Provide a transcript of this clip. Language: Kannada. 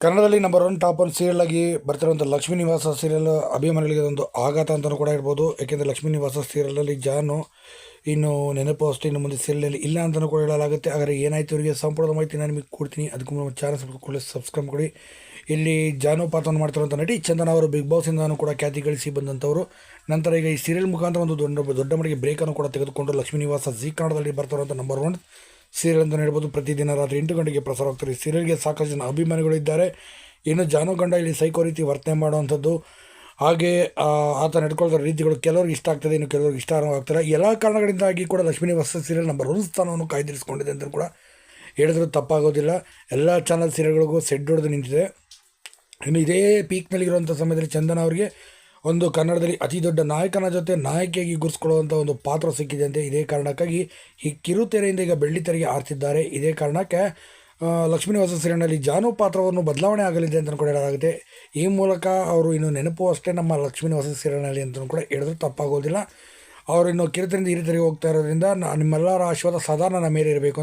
ಕನ್ನಡದಲ್ಲಿ number one top one serial ಆಗಿ ಬರ್ತಿರುವಂಥ ಲಕ್ಷ್ಮೀ ನಿವಾಸ ಸೀರಿಯಲ್ ಅಭಿಮಾನಿಗಳಿಗೆ ಒಂದು ಆಘಾತ ಅಂತಲೂ ಕೂಡ ಇರ್ಬೋದು ಏಕೆಂದರೆ ಲಕ್ಷ್ಮೀ ನಿವಾಸ ಸೀರಿಯಲಲ್ಲಿ ಜಾನು ಇನ್ನು ನೆನಪು ಅಷ್ಟೇ, ಇನ್ನು ಮುಂದೆ ಸೀರಿಯಲಲ್ಲಿ ಇಲ್ಲ ಅಂತಲೂ ಕೂಡ ಹೇಳಲಾಗುತ್ತೆ. ಆದರೆ ಏನಾಯ್ತು ಇವರಿಗೆ? ಸಂಪೂರ್ಣ ಮಾಹಿತಿ ನಾನು ನಿಮಗೆ ಕೊಡ್ತೀನಿ. ಅದಕ್ಕೂ ನಮ್ಮ ಚಾನಲ್ ಕೂಡ ಸಬ್ಸ್ಕ್ರೈಬ್ ಕೊಡಿ. ಇಲ್ಲಿ ಜಾನು ಪಾತ್ರವನ್ನು ಮಾಡ್ತಿರುವಂಥ ನಟಿ ಚಂದನ ಅವರು ಬಿಗ್ ಬಾಸಿಂದನೂ ಕೂಡ ಖ್ಯಾತಿ ಗಳಿಸಿ ಬಂದಂಥವರು ನಂತರ ಈಗ ಈ ಸೀರಿಯಲ್ ಮುಖಾಂತರ ಒಂದು ದೊಡ್ಡ ದೊಡ್ಡ ಮಟ್ಟಿಗೆ ಬ್ರೇಕನ್ನು ಕೂಡ ತೆಗೆದುಕೊಂಡು ಲಕ್ಷ್ಮೀ ನಿವಾಸ ಜಿ ಕನ್ನಡದಲ್ಲಿ ಬರ್ತಿರುವಂಥ ನಂಬರ್ ಒನ್ ಸೀರಿಯಲ್ ಅಂತ ಹೇಳ್ಬೋದು, ಪ್ರತಿದಿನ ರಾತ್ರಿ ಎಂಟು ಗಂಟೆಗೆ ಪ್ರಸಾರವಾಗ್ತಾರೆ ಈ ಸೀರಿಯಲ್ಗೆ ಸಾಕಷ್ಟು ಜನ ಅಭಿಮಾನಿಗಳಿದ್ದಾರೆ ಇನ್ನು ಜಾನು ಗಂಡ ಇಲ್ಲಿ ಸೈಕೋ ರೀತಿ ವರ್ತನೆ ಮಾಡುವಂಥದ್ದು. ಹಾಗೆ ಆತ ನಡ್ಕೊಳ್ತಾರೆ ರೀತಿಗಳು ಕೆಲವ್ರಿಗೆ ಇಷ್ಟ ಆಗ್ತದೆ, ಇನ್ನು ಕೆಲವ್ರಿಗೆ ಇಷ್ಟ ಆಗ್ತಾರೆ ಎಲ್ಲ ಕಾರಣಗಳಿಂದಾಗಿ ಕೂಡ ಲಕ್ಷ್ಮೀ ನಿವಾಸ ಸೀರಿಯಲ್ ನಂಬರ್ ಒಂದು ಸ್ಥಾನವನ್ನು ಕಾಯ್ದಿರಿಸ್ಕೊಂಡಿದೆ ಅಂತ ಕೂಡ ಹೇಳಿದ್ರು. ತಪ್ಪಾಗೋದಿಲ್ಲ. ಎಲ್ಲ ಚಾನಲ್ ಸೀರಿಯಲ್ಗಳಿಗೂ ಸೆಡ್ ಹೊಡೆದು ನಿಂತಿದೆ. ಇನ್ನು ಇದೇ ಪೀಕ್ನಲ್ಲಿರುವಂಥ ಸಮಯದಲ್ಲಿ ಚಂದನ ಅವರಿಗೆ ಒಂದು ಕನ್ನಡದಲ್ಲಿ ಅತಿ ದೊಡ್ಡ ನಾಯಕನ ಜೊತೆ ನಾಯಕಿಯಾಗಿ ಗುರುಸ್ಕೊಳ್ಳುವಂಥ ಒಂದು ಪಾತ್ರ ಸಿಕ್ಕಿದೆ ಅಂತೆ ಇದೇ ಕಾರಣಕ್ಕಾಗಿ ಈ ಕಿರುತೆರೆಯಿಂದ ಈಗ ಬೆಳ್ಳಿ ತೆರೆಗೆ ಆರ್ತಿದ್ದಾರೆ. ಇದೇ ಕಾರಣಕ್ಕೆ ಲಕ್ಷ್ಮೀನಿವಾಸ ಸೀರಿಯಲ್ನಲ್ಲಿ ಜಾನು ಪಾತ್ರವನ್ನು ಬದಲಾವಣೆ ಆಗಲಿದೆ ಅಂತ ಕೂಡ ಹೇಳಲಾಗುತ್ತೆ. ಈ ಮೂಲಕ ಅವರು ಇನ್ನು ನೆನಪು ಅಷ್ಟೇ ನಮ್ಮ ಲಕ್ಷ್ಮೀನಿವಾಸ ಸೀರಿಯಲ್ನಲ್ಲಿ ಅಂತ ಕೂಡ ಹೇಳಿದ್ರು, ತಪ್ಪಾಗೋದಿಲ್ಲ. ಅವರು ಇನ್ನು ಕಿರುತೆರೆಯಿಂದ ಹಿರಿತೆರೆಗೆ ಹೋಗ್ತಾ ಇರೋದ್ರಿಂದ ನಿಮ್ಮೆಲ್ಲರ ಆಶೀರ್ವಾದ ಸದಾ ನನ್ನ ಮೇಲೆ ಇರಬೇಕು